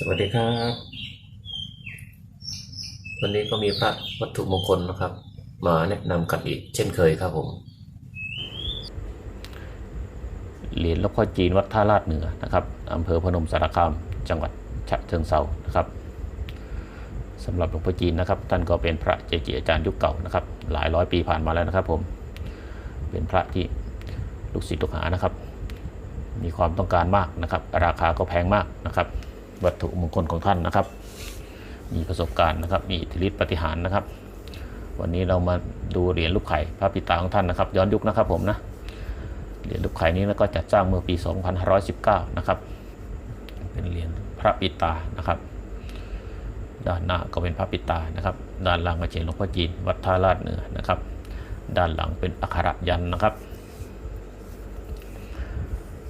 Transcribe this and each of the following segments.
สวัสดีครับ วันนี้ก็มีพระวัตถุมงคลนะครับ มาแนะนำกันอีกเช่นเคยครับผม เหรียญหลวงพ่อจีนวัดท่าลาดเหนือนะครับอำเภอพนมสารคาม จังหวัดฉะเชิงเซานะครับสำหรับหลวงพ่อจีนนะครับ ท่านก็เป็นพระเจจิอาจารย์ยุคเก่านะครับ หลายร้อยปีผ่านมาแล้วนะครับผม เป็นพระที่ลูกศิษย์ลูกหานะครับ มีความต้องการมากนะครับ ราคาก็แพงมากนะครับ วัตถุมงคลของท่านนะครับ มีประสบการณ์นะครับ มีอิทธิฤทธิปฏิหารนะครับ วันนี้เรามาดูเหรียญลูกไข่พระปิตาของท่านนะครับ ย้อนยุคนะครับผมนะเหรียญลูกไข่นี้แล้วก็จัดสร้างเมื่อปี 2519 นะครับ เป็นเหรียญพระปิตานะครับด้านหน้าก็เป็นพระปิตานะครับ ด้านล่างก็เขียนหลวงพ่อจีนวัดท่าลาดเหนือนะครับ ด้านหลังเป็นอักขระยันนะครับ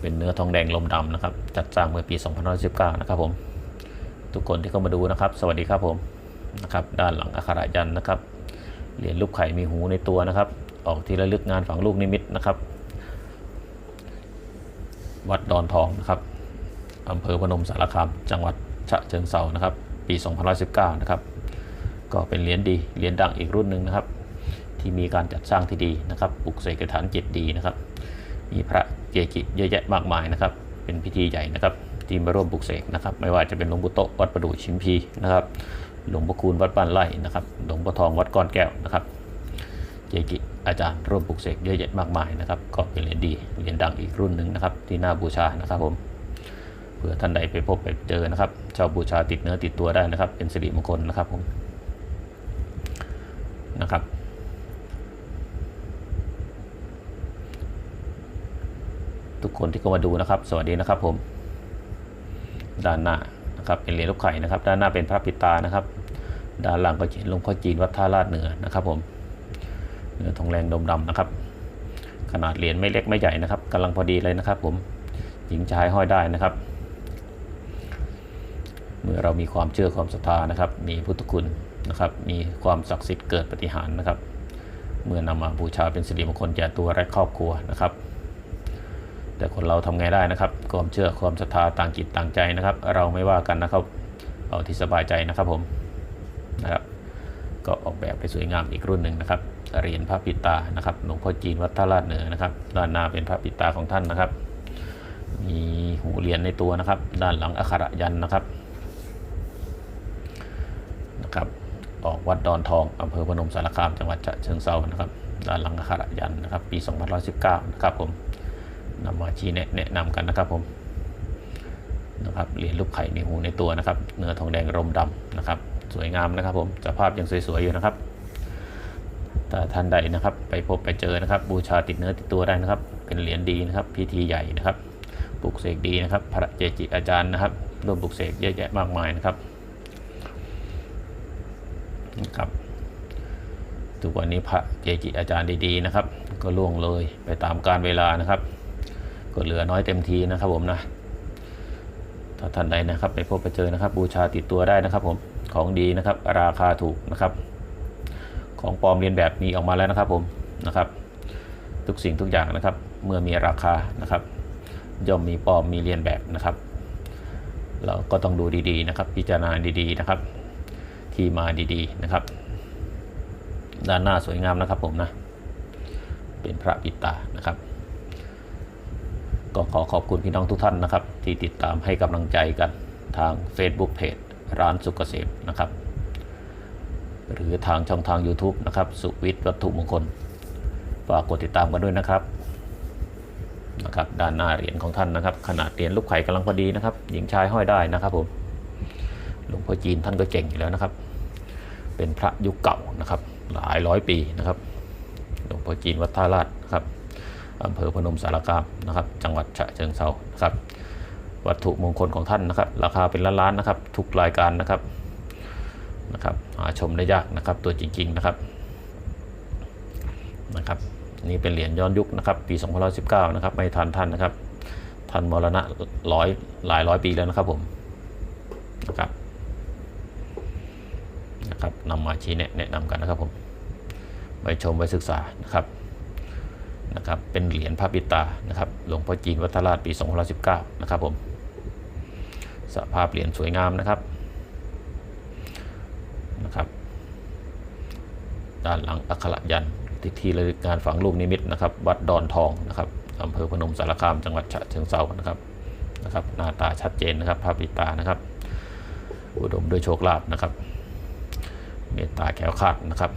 เป็นเนื้อทองแดงลมดำนะครับ จัดสร้างเมื่อปี2519 นะครับผม ทุกคนที่เข้ามาดูนะครับ สวัสดีครับผมนะครับด้านหลังอักขระยันนะครับเหรียญลูกไข่มีหูในตัวนะครับ ออกที่ระลึกงานฝังลูกนิมิตนะครับ วัดดอนทองนะครับอำเภอพนมสารคาม จังหวัดฉะเชิงเซานะครับ ปี2019นะครับ ก็เป็นเหรียญดีเหรียญดังอีกรุ่นหนึ่งนะครับ ที่มีการจัดสร้างที่ดีนะครับปลุกเสกฐานจิตดีนะครับ มีพระเกจิเยอะแยะมากมายนะครับ เป็นพิธีใหญ่นะครับ ที่มาร่วมปลุกเสกนะครับ ไม่ว่าจะเป็นหลวงปู่โตวัดประดู่ชิมพีนะครับ หลวงพ่อคูณวัดบ้านไร่นะครับ หลวงพ่อทองวัดก้อนแก้วนะครับ เจกจิอาจารย์ร่วมปลุกเสกเยอะแยะมากมายนะครับ ก็เป็นเหรียญดีเหรียญดังอีกรุ่นหนึ่งนะครับ ที่น่าบูชานะครับผมเผื่อท่านใดไปพบไปเจอนะครับเช่าบูชาติดเนื้อติดตัวได้นะครับ เป็นสิริมงคลนะครับผมนะครับทุกคนที่เข้ามาดูนะครับ สวัสดีนะครับผม ด้านหน้านะครับเป็นเหรียญลูกไข่นะครับ ด้านหน้าเป็นพระปิตานะครับ ด้านหลังก็เขียนหลวงพ่อจีนวัดท่าลาดเหนือนะครับผมเนื้อทองแรงดมดำนะครับ ขนาดเหรียญไม่เล็กไม่ใหญ่นะครับกำลังพอดีเลยนะครับ ผมหญิงชายห้อยได้นะครับ เมื่อเรามีความเชื่อความศรัทธานะครับ มีพุทธคุณนะครับ มีความศักดิ์สิทธิ์เกิดปฏิหารนะครับ เมื่อนำมาบูชาเป็นสิริมงคลแก่ตัวและครอบครัวนะครับ แต่คนเราทำไงได้นะครับ ความเชื่อความศรัทธาต่างจิตต่างใจนะครับ เราไม่ว่ากันนะครับ เอาที่สบายใจนะครับผมนะครับ ก็ออกแบบไปสวยงามอีกรุ่นหนึ่งนะครับเหรียญพระปิตานะครับหลวงพ่อจีนวัดท่าลาดเหนือนะครับ ด้านหน้าเป็นพระปิตาของท่านนะครับ มีหูเหรียญในตัวนะครับ ด้านหลังอักขระยันนะครับนะครับออกวัดดอนทองอำเภอพนมสารคามจังหวัดฉะเชิงเซานะครับด้านหลังอักขระยันนะครับ ปี 2519 นะครับผม นำมาชี้แนะแนะนำกันนะครับผมนะครับเหรียญรูปไข่มีหูในตัวนะครับเนื้อทองแดงรมดำนะครับ สวยงามนะครับผมสภาพยังสวยๆอยู่นะครับถ้าท่านใดนะครับ ไปพบไปเจอนะครับ บูชาติดเนื้อติดตัวได้นะครับ เป็นเหรียญดีนะครับ พิธีใหญ่นะครับปลุกเสกดีนะครับ พระเจจิอาจารย์นะครับร่วมปลุกเสกเยอะแยะมากมายนะครับนะครับทุกวันนี้พระเจจิอาจารย์ดีๆนะครับ ก็ล่วงเลยไปตามกาลเวลานะครับ ก็เหลือน้อยเต็มทีนะครับผมนะถ้าท่านใดนะครับไปพบไปเจอนะครับ บูชาติดตัวได้นะครับ ผมของดีนะครับ ราคาถูกนะครับ ของปลอมเรียนแบบมีออกมาแล้วนะครับผมนะครับ ทุกสิ่งทุกอย่างนะครับ เมื่อมีราคานะครับย่อมมีปลอมมีเรียนแบบนะครับ เราก็ต้องดูดีๆนะครับ พิจารณาดีๆนะครับ ที่มาดีๆนะครับ ด้านหน้าสวยงามนะครับผมนะ เป็นพระปิตานะครับ ก็ขอขอบคุณพี่น้องทุกท่านนะครับ ที่ติดตามให้กำลังใจกันทาง Facebook Page ร้านสุกเกษมนะครับ หรือทางช่องทาง YouTube นะครับ สุวิทย์วัตถุมงคลฝากกดติดตามกันด้วยนะครับนะครับด้านหน้าเหรียญของท่านนะครับ ขนาดเหรียญลูกไข่กำลังพอดีนะครับ หญิงชายห้อยได้นะครับผมหลวงพ่อจีนท่านก็เก่งอยู่แล้วนะครับ เป็นพระยุคเก่านะครับ หลายร้อยปีนะครับหลวงพ่อจีนวัดท่าลาดนะครับ อำเภอพนมสารคามนะครับจังหวัดฉะเชิงเทรานะครับวัตถุมงคลของท่านนะครับ ราคาเป็นล้านๆนะครับ ทุกรายการนะครับนะครับหาชมได้ยากนะครับตัวจริงๆนะครับนะครับนี่เป็นเหรียญย้อนยุคนะครับปี2019นะครับไม่ทันท่านนะครับท่านมรณะร้อยหลายร้อยปีแล้วนะครับผมนะครับนะครับนำมาชี้แนะแนะนำกันนะครับผมไปชมไปศึกษานะครับ นะครับเป็นเหรียญพระปิตานะครับหลวงพ่อจีนวัฒราชปี2019นะครับผมสภาพเหรียญสวยงามนะครับนะครับด้านหลังอักขระยันต์ที่ที่ระลึกงานฝังลูกนิมิตนะครับ วัดดอนทองนะครับอำเภอพนมสารคาม จังหวัดฉะเชิงเทรานะครับนะครับ หน้าตาชัดเจนนะครับภาพปิตานะครับ อุดมด้วยโชคลาภนะครับ เมตตาแข็งขาดนะครับ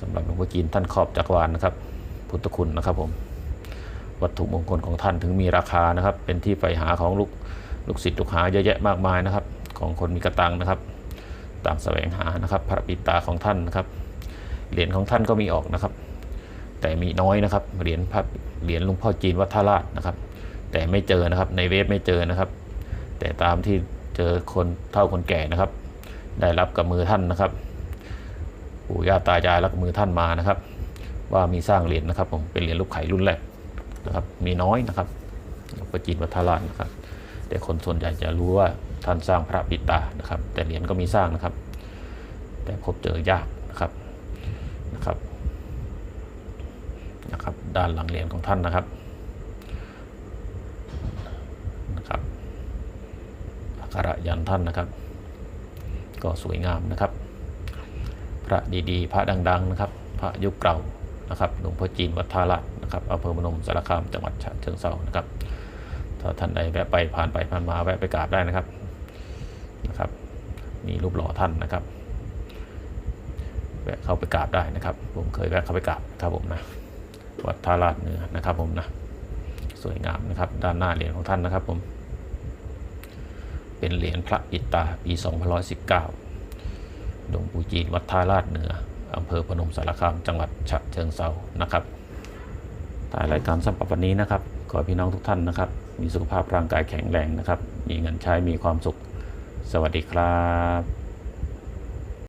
สำหรับหลวงพ่อจีนท่านขอบจักรวาลนะครับ พุทธคุณนะครับผมวัตถุมงคลของท่านถึงมีราคานะครับ เป็นที่ใฝ่หาของลูกลูกศิษย์ลูกหาเยอะแยะมากมายนะครับ ของคนมีกระตังนะครับต่างแสวงหานะครับ พระปิตาของท่านนะครับ เหรียญของท่านก็มีออกนะครับ แต่มีน้อยนะครับ เหรียญพระเหรียญหลวงพ่อจีนวัดท่าลาดนะครับ แต่ไม่เจอนะครับในเว็บไม่เจอนะครับ แต่ตามที่เจอคนเท่าคนแก่นะครับ ได้รับกับมือท่านนะครับปู่ย่าตายายรับมือท่านมานะครับ ว่ามีสร้างเหรียญนะครับผมเป็นเหรียญลูกไข่รุ่นแรกนะครับมีน้อยนะครับหลวงพ่อจีนวัดท่าลาดนะครับแต่คนส่วนใหญ่จะรู้ว่าท่านสร้างพระปิตานะครับ แต่เหรียญก็มีสร้างนะครับ แต่พบเจอยากนะครับนะครับนะครับ ด้านหลังเหรียญของท่านนะครับนะครับอักขระยันท่านนะครับ ก็สวยงามนะครับ พระดีๆ พระดัง ๆ นะครับ พระยุคเก่า นะครับหลวงพ่อจีนวัดท่าลาดนะครับอำเภอพนมสารคามจังหวัดฉะเชิงเทรานะครับถ้าท่านใดแวะไปผ่านไปผ่านมาแวะไปกราบได้นะครับนะครับ มีรูปหล่อท่านนะครับแวะเข้าไปกราบได้นะครับ ผมเคยแวะเข้าไปกราบนะครับผมนะวัดท่าลาดเหนือนะครับผมนะสวยงามนะครับด้านหน้าเหรียญของท่านนะครับผมเป็นเหรียญพระปิตาปี 2519หลวงปู่จีนวัดท่าลาดเหนือ อำเภอพนมสารคามจังหวัดฉะเชิงเซานะครับท้ายรายการสำหรับวันนี้นะครับ ขอให้พี่น้องทุกท่านนะครับ มีสุขภาพร่างกายแข็งแรงนะครับ มีเงินใช้มีความสุข สวัสดีครับ